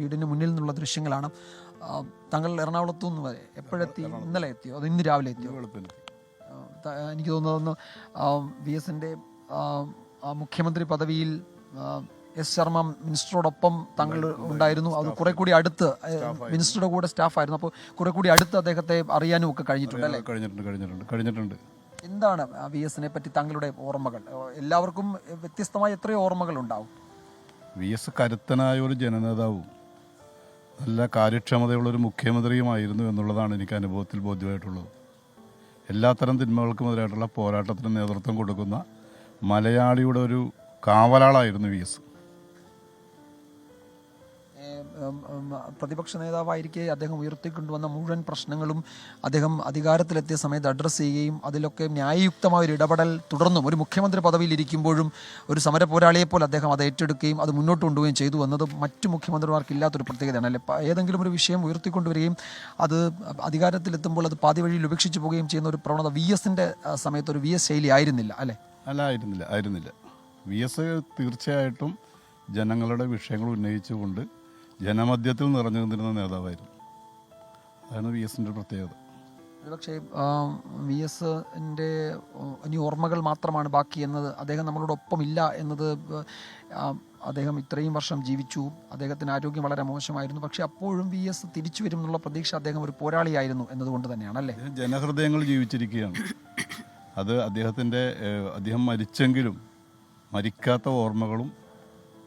വീടിന് മുന്നിൽ നിന്നുള്ള ദൃശ്യങ്ങളാണ് താങ്കൾ എറണാകുളത്തു നിന്ന് വരെ എപ്പോഴെത്തി? ഇന്നലെ എത്തിയോ? അത് ഇന്ന് രാവിലെ എത്തിയോ? എനിക്ക് തോന്നുന്നു വി എസിന്റെ മുഖ്യമന്ത്രി പദവിയിൽ എസ് ശർമ്മ മിനിസ്റ്ററോടൊപ്പം താങ്കൾ ഉണ്ടായിരുന്നു. അത് കുറെ കൂടി അടുത്ത് മിനിസ്റ്ററുടെ കൂടെ സ്റ്റാഫായിരുന്നു. അപ്പോൾ കുറെ കൂടി അടുത്ത് അദ്ദേഹത്തെ അറിയാനും ഒക്കെ കഴിഞ്ഞിട്ടുണ്ട് അല്ലേ? കഴിഞ്ഞിട്ടുണ്ട് കഴിഞ്ഞിട്ടുണ്ട് കഴിഞ്ഞിട്ടുണ്ട്. എന്താണ് വി എസിനെ പറ്റി താങ്കളുടെ ഓർമ്മകൾ? എല്ലാവർക്കും വ്യത്യസ്തമായ എത്രയോ ഓർമ്മകൾ ഉണ്ടാവും വി എസ് കരുത്തനായ ഒരു ജനനേതാവും. നല്ല കാര്യക്ഷമതയുള്ളൊരു മുഖ്യമന്ത്രിയുമായിരുന്നു എന്നുള്ളതാണ് എനിക്ക് അനുഭവത്തിൽ ബോധ്യമായിട്ടുള്ളത്. എല്ലാത്തരം തിന്മകൾക്കും എതിരായിട്ടുള്ള പോരാട്ടത്തിന് നേതൃത്വം കൊടുക്കുന്ന മലയാളിയുടെ ഒരു കാവലാളായിരുന്നു വി എസ്. പ്രതിപക്ഷ നേതാവായിരിക്കെ അദ്ദേഹം ഉയർത്തിക്കൊണ്ടുവന്ന മുഴുവൻ പ്രശ്നങ്ങളും അദ്ദേഹം അധികാരത്തിലെത്തിയ സമയത്ത് അഡ്രസ്സ് ചെയ്യുകയും അതിലൊക്കെ ന്യായയുക്തമായ ഒരു ഇടപെടൽ തുടർന്നും ഒരു മുഖ്യമന്ത്രി പദവിയിൽ ഇരിക്കുമ്പോഴും ഒരു സമര പോരാളിയെപ്പോലെ അദ്ദേഹം അത് ഏറ്റെടുക്കുകയും അത് മുന്നോട്ട് കൊണ്ടുപോവുകയും ചെയ്തു വന്നത് മറ്റു മുഖ്യമന്ത്രിമാർക്ക് ഇല്ലാത്തൊരു പ്രത്യേകതയാണ്. അല്ലെ ഏതെങ്കിലും ഒരു വിഷയം ഉയർത്തിക്കൊണ്ടുവരികയും അത് അധികാരത്തിലെത്തുമ്പോൾ അത് പാതി വഴിയിൽ ഉപേക്ഷിച്ച് പോവുകയും ചെയ്യുന്ന ഒരു പ്രവണത വി എസിന്റെ സമയത്ത് ഒരു വി എസ് ശൈലി ആയിരുന്നില്ല അല്ലേ? അല്ല ആയിരുന്നില്ല ആയിരുന്നില്ല. വി എസ് തീർച്ചയായിട്ടും ജനങ്ങളുടെ വിഷയങ്ങൾ ഉന്നയിച്ചുകൊണ്ട് ജനമധ്യത്തിൽ നിറഞ്ഞു നിന്നിരുന്ന നേതാവായിരുന്നു. അതാണ് വി എസിന്റെ പ്രത്യേകത പക്ഷേ വി എസിന്റെ ഇനി ഓർമ്മകൾ മാത്രമാണ് ബാക്കി എന്നത്. അദ്ദേഹം നമ്മളോടൊപ്പം ഇല്ല എന്നത് അദ്ദേഹം ഇത്രയും വർഷം ജീവിച്ചു. അദ്ദേഹത്തിന് ആരോഗ്യം വളരെ മോശമായിരുന്നു. പക്ഷേ അപ്പോഴും വി എസ് തിരിച്ചു വരും എന്നുള്ള പ്രതീക്ഷ അദ്ദേഹം ഒരു പോരാളിയായിരുന്നു എന്നതുകൊണ്ട് തന്നെയാണ് അല്ലേ? ജനഹൃദയങ്ങൾ ജീവിച്ചിരിക്കുകയാണ്. അത് അദ്ദേഹത്തിന്റെ അദ്ദേഹം മരിച്ചെങ്കിലും മരിക്കാത്ത ഓർമ്മകളും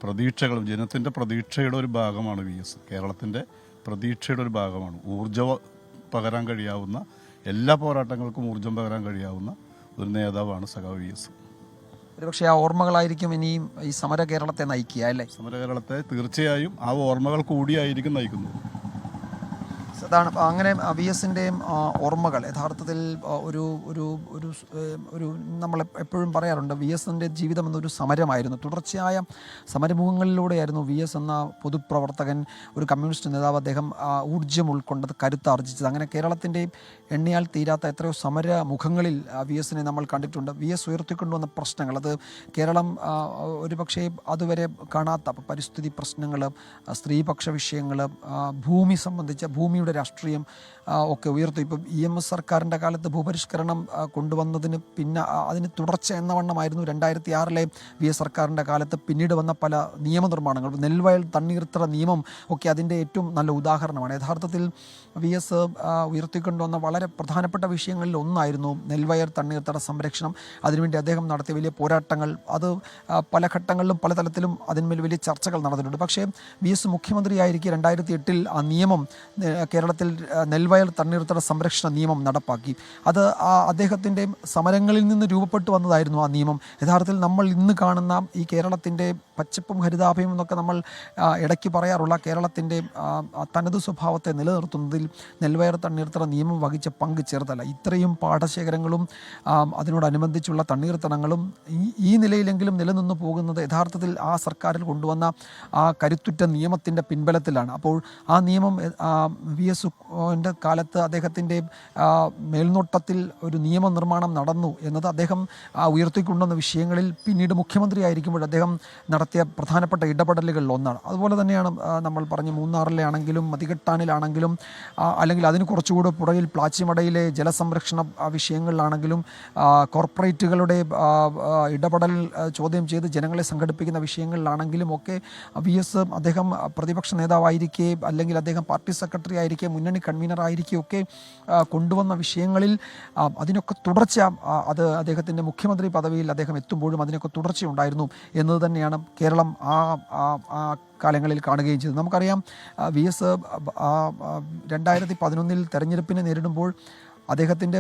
പ്രതീക്ഷകളും ജനത്തിന്റെ പ്രതീക്ഷയുടെ ഒരു ഭാഗമാണ് വി എസ്. കേരളത്തിന്റെ പ്രതീക്ഷയുടെ ഒരു ഭാഗമാണ്. ഊർജം പകരാൻ കഴിയാവുന്ന എല്ലാ പോരാട്ടങ്ങൾക്കും ഊർജം പകരാൻ കഴിയാവുന്ന ഒരു നേതാവാണ് സഖാവ് വി എസ്. ഒരുപക്ഷെ ആ ഓർമ്മകളായിരിക്കും ഇനിയും ഈ സമര കേരളത്തെ നയിക്കുക അല്ലേ? സമര കേരളത്തെ തീർച്ചയായും ആ ഓർമ്മകൾ കൂടിയായിരിക്കും നയിക്കുന്നത്. അതാണ് അങ്ങനെ വി എസിന്റെയും ഓർമ്മകൾ. യഥാർത്ഥത്തിൽ ഒരു ഒരു ഒരു ഒരു നമ്മൾ എപ്പോഴും പറയാറുണ്ട് വി എസിന്റെ ജീവിതം എന്നൊരു സമരമായിരുന്നു. തുടർച്ചയായ സമരമുഖങ്ങളിലൂടെയായിരുന്നു വി എസ് എന്ന പൊതുപ്രവർത്തകൻ ഒരു കമ്മ്യൂണിസ്റ്റ് നേതാവ് അദ്ദേഹം ഊർജം ഉൾക്കൊണ്ടത് കരുത്താർജിച്ചത്. അങ്ങനെ കേരളത്തിന്റെയും എണ്ണിയാൽ തീരാത്ത എത്രയോ സമരമുഖങ്ങളിൽ വി എസിനെ നമ്മൾ കണ്ടിട്ടുണ്ട്. വി എസ് ഉയർത്തിക്കൊണ്ടുവന്ന പ്രശ്നങ്ങൾ അത് കേരളം ഒരുപക്ഷെ അതുവരെ കാണാത്ത പരിസ്ഥിതി പ്രശ്നങ്ങൾ സ്ത്രീപക്ഷ വിഷയങ്ങൾ ഭൂമി സംബന്ധിച്ച ഭൂമിയുടെ രാഷ്ട്രീയം ഒക്കെ ഉയർത്തി. ഇപ്പം ഇ എം എസ് സർക്കാരിന്റെ കാലത്ത് ഭൂപരിഷ്കരണം കൊണ്ടുവന്നതിന് പിന്നെ അതിന് തുടർച്ച എന്ന വണ്ണമായിരുന്നു രണ്ടായിരത്തി ആറിലെ വി എസ് സർക്കാരിന്റെ കാലത്ത്. പിന്നീട് വന്ന പല നിയമനിർമ്മാണങ്ങൾ. നെൽവയൽ തണ്ണീർത്തറ നിയമം ഒക്കെ അതിന്റെ ഏറ്റവും നല്ല ഉദാഹരണമാണ്. യഥാർത്ഥത്തിൽ വി എസ് ഉയർത്തിക്കൊണ്ടുവന്ന വളരെ പ്രധാനപ്പെട്ട വിഷയങ്ങളിൽ ഒന്നായിരുന്നു നെൽവയർ തണ്ണീർത്തട സംരക്ഷണം. അതിനുവേണ്ടി അദ്ദേഹം നടത്തിയ വലിയ പോരാട്ടങ്ങൾ. അത് പല ഘട്ടങ്ങളിലും പല തലത്തിലും അതിന്മേൽ വലിയ ചർച്ചകൾ നടന്നിട്ടുണ്ട്. പക്ഷേ വി എസ് മുഖ്യമന്ത്രിയായിരിക്കെ രണ്ടായിരത്തി എട്ടിൽ ആ നിയമം ഏ, കേരളത്തിൽ നെൽവയൽ തണ്ണീർത്തട സംരക്ഷണ നിയമം നടപ്പാക്കി. അത് ആ അദ്ദേഹത്തിന്റെ സമരങ്ങളിൽ നിന്ന് രൂപപ്പെട്ടു വന്നതായിരുന്നു ആ നിയമം. യഥാർത്ഥത്തിൽ നമ്മൾ ഇന്ന് കാണുന്ന ഈ കേരളത്തിന്റെ പച്ചപ്പും ഹരിതാഭയും എന്നൊക്കെ നമ്മൾ ഇടയ്ക്ക് പറയാറുള്ള കേരളത്തിന്റെ തനത് സ്വഭാവത്തെ നിലനിർത്തുന്നതിൽ നെൽവയർ തണ്ണീർത്തട നിയമം വഹിച്ച പങ്ക് ചെറുതല്ല. ഇത്രയും പാടശേഖരങ്ങളും ആ, അതിനോടനുബന്ധിച്ചുള്ള തണ്ണീർത്തടങ്ങളും ഈ ഈ നിലയിലെങ്കിലും നിലനിന്ന് പോകുന്നത് യഥാർത്ഥത്തിൽ ആ സർക്കാരിൽ കൊണ്ടുവന്ന ആ കരുത്തുറ്റ നിയമത്തിന്റെ പിൻബലത്തിലാണ്. അപ്പോൾ ആ നിയമം വി. എസ് കാലത്ത് അദ്ദേഹത്തിന്റെ മേൽനോട്ടത്തിൽ ഒരു നിയമനിർമ്മാണം നടന്നു എന്നത് അദ്ദേഹം ഉയർത്തിക്കൊണ്ടുവന്ന വിഷയങ്ങളിൽ പിന്നീട് മുഖ്യമന്ത്രിയായിരിക്കുമ്പോൾ അദ്ദേഹം നടത്തിയ പ്രധാനപ്പെട്ട ഇടപെടലുകളിൽ ഒന്നാണ്. അതുപോലെ തന്നെയാണ് നമ്മൾ പറഞ്ഞ മൂന്നാറിലെ ആണെങ്കിലും മതികെട്ടാനിലാണെങ്കിലും അല്ലെങ്കിൽ അതിന് കുറച്ചുകൂടെ പുറകിൽ പ്ലാച്ചിമടയിലെ ജലസംരക്ഷണ വിഷയങ്ങളിലാണെങ്കിലും കോർപ്പറേറ്റുകളുടെ ഇടപെടൽ ചോദ്യം ചെയ്ത് ജനങ്ങളെ സംഘടിപ്പിക്കുന്ന വിഷയങ്ങളിലാണെങ്കിലും ഒക്കെ വി എസ് അദ്ദേഹം പ്രതിപക്ഷ നേതാവായിരിക്കെ അല്ലെങ്കിൽ അദ്ദേഹം പാർട്ടി സെക്രട്ടറി ആയിരിക്കെ മുന്നണി കൺവീനർ ആയിരിക്കെ ഒക്കെ ആ, കൊണ്ടുവന്ന വിഷയങ്ങളിൽ അതിനൊക്കെ തുടർച്ച അത് അദ്ദേഹത്തിന്റെ മുഖ്യമന്ത്രി പദവിയിൽ അദ്ദേഹം എത്തുമ്പോഴും അതിനൊക്കെ തുടർച്ചയുണ്ടായിരുന്നു എന്നത് തന്നെയാണ് കേരളം ആ കാലങ്ങളിൽ കാണുകയും ചെയ്തത്. നമുക്കറിയാം വി എസ് രണ്ടായിരത്തി പതിനൊന്നിൽ തെരഞ്ഞെടുപ്പിനെ നേരിടുമ്പോൾ അദ്ദേഹത്തിന്റെ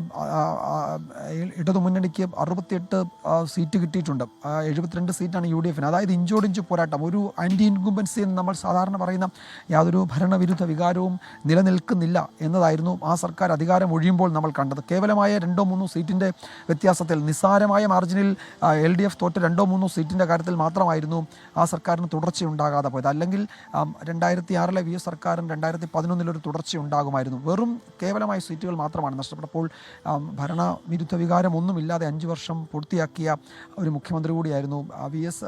ഇടതു മുന്നണിക്ക് ഇടതുമുന്നണിക്ക് അറുപത്തിയെട്ട് സീറ്റ് കിട്ടിയിട്ടുണ്ട്. എഴുപത്തിരണ്ട് സീറ്റാണ് യു ഡി എഫിന്. അതായത് ഇഞ്ചോടിഞ്ച് പോരാട്ടം. ഒരു ആന്റി ഇൻകുംബൻസി എന്ന് നമ്മൾ സാധാരണ പറയുന്ന യാതൊരു ഭരണവിരുദ്ധ വികാരവും നിലനിൽക്കുന്നില്ല എന്നതായിരുന്നു ആ സർക്കാർ അധികാരം ഒഴിയുമ്പോൾ നമ്മൾ കണ്ടത്. കേവലമായ രണ്ടോ മൂന്നോ സീറ്റിന്റെ വ്യത്യാസത്തിൽ നിസ്സാരമായ മാർജിനിൽ എൽ ഡി എഫ് തോറ്റ രണ്ടോ മൂന്നോ സീറ്റിന്റെ കാര്യത്തിൽ മാത്രമായിരുന്നു ആ സർക്കാരിന് തുടർച്ചയുണ്ടാകാതെ പോയത്. അല്ലെങ്കിൽ രണ്ടായിരത്തി ആറിലെ വി എസ് സർക്കാരും രണ്ടായിരത്തി പതിനൊന്നിലൊരു തുടർച്ച ഉണ്ടാകുമായിരുന്നു. വെറും കേവലമായ സീറ്റുകൾ മാത്രമാണ് നഷ്ടപ്പെട്ടത് നഷ്ടപ്പെട്ടപ്പോൾ ആം, ഭരണവിരുദ്ധ വികാരമൊന്നുമില്ലാതെ അഞ്ച് വർഷം പൂർത്തിയാക്കിയ ഒരു മുഖ്യമന്ത്രി കൂടിയായിരുന്നു വി എസ്.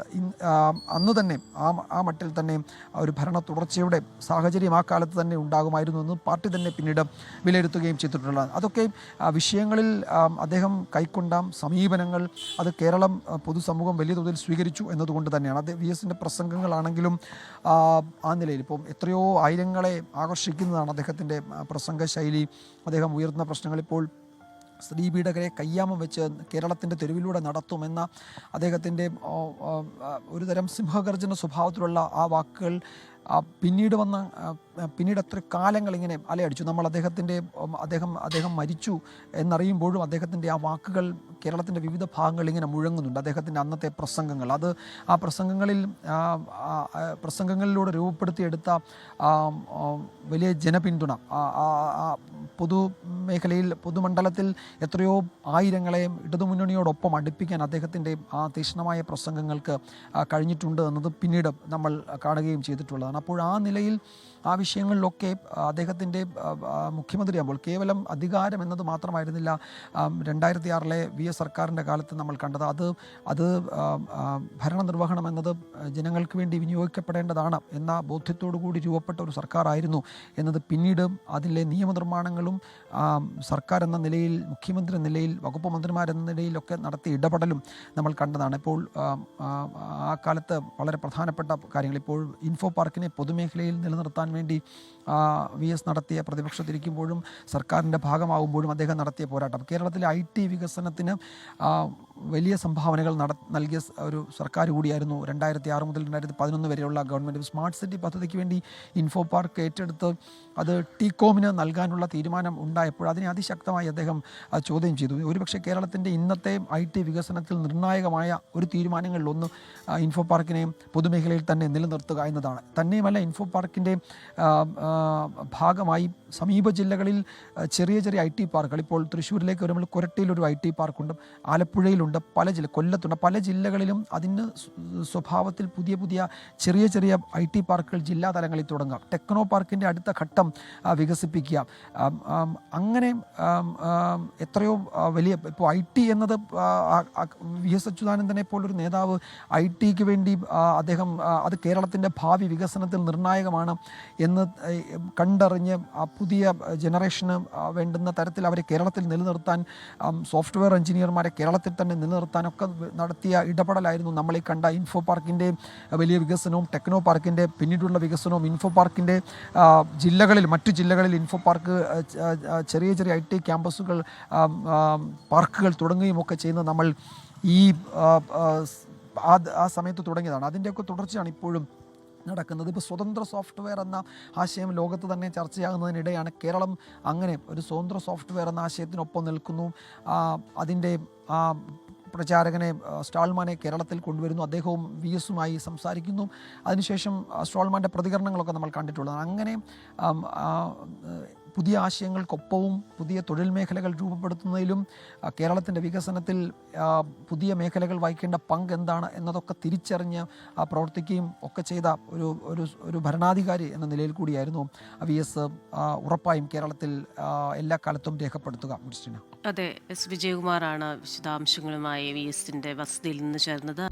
അന്ന് തന്നെ ആ ആ മട്ടിൽ തന്നെ ഒരു ഭരണ തുടർച്ചയുടെ സാഹചര്യം ആ കാലത്ത് തന്നെ ഉണ്ടാകുമായിരുന്നു എന്ന് പാർട്ടി തന്നെ പിന്നീട് വിലയിരുത്തുകയും ചെയ്തിട്ടുള്ളതാണ്. അതൊക്കെ വിഷയങ്ങളിൽ അദ്ദേഹം കൈക്കൊണ്ട സമീപനങ്ങൾ അത് കേരളം പൊതുസമൂഹം വലിയ തോതിൽ സ്വീകരിച്ചു എന്നതുകൊണ്ട് തന്നെയാണ്. അത് വി എസിന്റെ പ്രസംഗങ്ങളാണെങ്കിലും ആ, നിലയിൽ ഇപ്പം എത്രയോ ആയിരങ്ങളെ ആകർഷിക്കുന്നതാണ് അദ്ദേഹത്തിന്റെ പ്രസംഗ ശൈലി അദ്ദേഹം ഉയർത്തുന്ന പ്രശ്നങ്ങൾ സ്ത്രീ പീഡകരെ കയ്യാമം വെച്ച് കേരളത്തിന്റെ തെരുവിലൂടെ നടത്തുമെന്ന അദ്ദേഹത്തിന്റെ ഒരുതരം സിംഹഗർജന സ്വഭാവത്തിലുള്ള ആ വാക്കുകൾ പിന്നീട് വന്ന പിന്നീട് എത്ര കാലങ്ങൾ ഇങ്ങനെ അലയടിച്ചു. നമ്മൾ അദ്ദേഹത്തിന്റെ അദ്ദേഹം അദ്ദേഹം മരിച്ചു എന്നറിയുമ്പോഴും അദ്ദേഹത്തിന്റെ ആ വാക്കുകൾ കേരളത്തിന്റെ വിവിധ ഭാഗങ്ങളിൽ ഇങ്ങനെ മുഴങ്ങുന്നുണ്ട്. അദ്ദേഹത്തിന്റെ അന്നത്തെ പ്രസംഗങ്ങൾ. അത് ആ പ്രസംഗങ്ങളിൽ പ്രസംഗങ്ങളിലൂടെ രൂപപ്പെടുത്തിയെടുത്ത വലിയ ജനപിന്തുണ. പൊതു മേഖലയിൽ പൊതുമണ്ഡലത്തിൽ എത്രയോ ആയിരങ്ങളെ ഇടതുമുന്നണിയോടൊപ്പം അടുപ്പിക്കാൻ അദ്ദേഹത്തിന്റെ ആ തീക്ഷ്ണമായ പ്രസംഗങ്ങൾക്ക് കഴിഞ്ഞിട്ടുണ്ട് എന്നത് പിന്നീട് നമ്മൾ കാണുകയും ചെയ്തിട്ടുള്ളതാണ്. അപ്പോൾ ആ നിലയിൽ ആ വിഷയങ്ങളിലൊക്കെ അദ്ദേഹത്തിന്റെ മുഖ്യമന്ത്രിയാകുമ്പോൾ കേവലം അധികാരം എന്നത് മാത്രമായിരുന്നില്ല രണ്ടായിരത്തി ആറിലെ വി എസ് സർക്കാരിന്റെ കാലത്ത് നമ്മൾ കണ്ടത്. അത് അത് ഭരണനിർവഹണം എന്നത് ജനങ്ങൾക്ക് വേണ്ടി വിനിയോഗിക്കപ്പെടേണ്ടതാണ് എന്ന ബോധ്യത്തോടു കൂടി രൂപപ്പെട്ട ഒരു സർക്കാരായിരുന്നു എന്നത് പിന്നീട് അതിലെ നിയമനിർമ്മാണങ്ങളും സർക്കാർ എന്ന നിലയിൽ മുഖ്യമന്ത്രി നിലയിൽ വകുപ്പ് മന്ത്രിമാരെന്ന നിലയിലൊക്കെ നടത്തിയ ഇടപെടലും നമ്മൾ കണ്ടതാണ്. ഇപ്പോൾ ആ കാലത്ത് വളരെ പ്രധാനപ്പെട്ട കാര്യങ്ങൾ. ഇപ്പോൾ ഇൻഫോ പാർക്കിനെ പൊതുമേഖലയിൽ നിലനിർത്താൻ വേണ്ടി വി എസ് നടത്തിയ പ്രതിപക്ഷത്തിരിക്കുമ്പോഴും സർക്കാരിന്റെ ഭാഗമാകുമ്പോഴും അദ്ദേഹം നടത്തിയ പോരാട്ടം. കേരളത്തിലെ ഐ ടി വികസനത്തിന് വലിയ സംഭാവനകൾ നട നൽകിയ ഒരു സർക്കാർ കൂടിയായിരുന്നു രണ്ടായിരത്തി ആറ് മുതൽ രണ്ടായിരത്തി പതിനൊന്ന് വരെയുള്ള ഗവൺമെന്റ് സ്മാർട്ട് സിറ്റി പദ്ധതിക്ക് വേണ്ടി ഇൻഫോ പാർക്ക് ഏറ്റെടുത്ത് അത് ടീകോമിന് നൽകാനുള്ള തീരുമാനം ഉണ്ടായപ്പോൾ അതിനെ അതിശക്തമായി അദ്ദേഹം ചോദ്യം ചെയ്തു. ഒരുപക്ഷെ കേരളത്തിന്റെ ഇന്നത്തെ ഐ ടി വികസനത്തിൽ നിർണായകമായ ഒരു തീരുമാനങ്ങളിലൊന്ന് ഇൻഫോ പാർക്കിനെ പൊതുമേഖലയിൽ തന്നെ നിലനിർത്തുക എന്നതാണ്. തന്നെയുമല്ല ഇൻഫോ പാർക്കിന്റെ ഭാഗമായി സമീപ ജില്ലകളിൽ ചെറിയ ചെറിയ ഐ ടി പാർക്കുകൾ. ഇപ്പോൾ തൃശ്ശൂരിലേക്ക് വരുമ്പോൾ കുരട്ടിയിൽ കൊരട്ടിയിലൊരു ഐ ടി പാർക്കുണ്ട് ആലപ്പുഴയിലുണ്ട് പല ജില്ല കൊല്ലത്തുണ്ട്. പല ജില്ലകളിലും അതിന് സ്വഭാവത്തിൽ പുതിയ പുതിയ ചെറിയ ചെറിയ ഐ ടി പാർക്കുകൾ ജില്ലാ തലങ്ങളിൽ തുടങ്ങാം. ടെക്നോ പാർക്കിന്റെ അടുത്ത ഘട്ടം വികസിപ്പിക്കുക. അങ്ങനെ എത്രയോ വലിയ ഇപ്പോൾ ഐ ടി എന്നത് വി എസ് അച്യുതാനന്ദനെ പോലൊരു നേതാവ് ഐ ടിക്ക് വേണ്ടി അദ്ദേഹം അത് കേരളത്തിന്റെ ഭാവി വികസനത്തിൽ നിർണായകമാണ് എന്ന് കണ്ടറിഞ്ഞ് പുതിയ ജനറേഷന് വേണ്ടുന്ന തരത്തിൽ അവരെ കേരളത്തിൽ നിലനിർത്താൻ സോഫ്റ്റ്വെയർ എഞ്ചിനീയർമാരെ കേരളത്തിൽ തന്നെ നിലനിർത്താനൊക്കെ നടത്തിയ ഇടപെടലായിരുന്നു നമ്മൾ ഈ കണ്ട ഇൻഫോ പാർക്കിന്റെ വലിയ വികസനവും ടെക്നോ പാർക്കിന്റെ പിന്നീടുള്ള വികസനവും ഇൻഫോ പാർക്കിന്റെ ജില്ലകളിൽ മറ്റു ജില്ലകളിൽ ഇൻഫോ പാർക്ക് ചെറിയ ചെറിയ ഐ ടി ക്യാമ്പസുകൾ പാർക്കുകൾ തുടങ്ങുകയും ഒക്കെ ചെയ്യുന്നത് നമ്മൾ ഈ ആ സമയത്ത് തുടങ്ങിയതാണ്. അതിന്റെയൊക്കെ തുടർച്ചയാണ് ഇപ്പോഴും നടക്കുന്നത്. ഇപ്പോൾ സ്വതന്ത്ര സോഫ്റ്റ്വെയർ എന്ന ആശയം ലോകത്ത് തന്നെ ചർച്ചയാകുന്നതിനിടെയാണ് കേരളം അങ്ങനെ ഒരു സ്വതന്ത്ര സോഫ്റ്റ്വെയർ എന്ന ആശയത്തിനൊപ്പം നിൽക്കുന്നു. അതിന്റെ പ്രചാരകനെ സ്റ്റാൾമാനെ കേരളത്തിൽ കൊണ്ടുവരുന്നു. അദ്ദേഹവും വി എസുമായി സംസാരിക്കുന്നു. അതിനുശേഷം സ്റ്റാൾമാന്റെ പ്രതികരണങ്ങളൊക്കെ നമ്മൾ കണ്ടിട്ടുള്ളതാണ്. അങ്ങനെ പുതിയ ആശയങ്ങൾക്കൊപ്പവും പുതിയ തൊഴിൽ മേഖലകൾ രൂപപ്പെടുത്തുന്നതിലും കേരളത്തിന്റെ വികസനത്തിൽ പുതിയ മേഖലകൾ വഹിക്കേണ്ട പങ്ക് എന്താണ് എന്നതൊക്കെ തിരിച്ചറിഞ്ഞ് പ്രവർത്തിക്കുകയും ഒക്കെ ചെയ്ത ഒരു ഒരു ഒരു ഭരണാധികാരി എന്ന നിലയിൽ കൂടിയായിരുന്നു വി എസ് ഉറപ്പായും കേരളത്തിൽ എല്ലാ കാലത്തും രേഖപ്പെടുത്തുക. ക്രിസ്റ്റിന അതെ എസ്. വിജയകുമാറാണ് വിശദാംശങ്ങളുമായി വി എസിന്റെ വസതിയിൽ നിന്ന് ചേർന്നത്.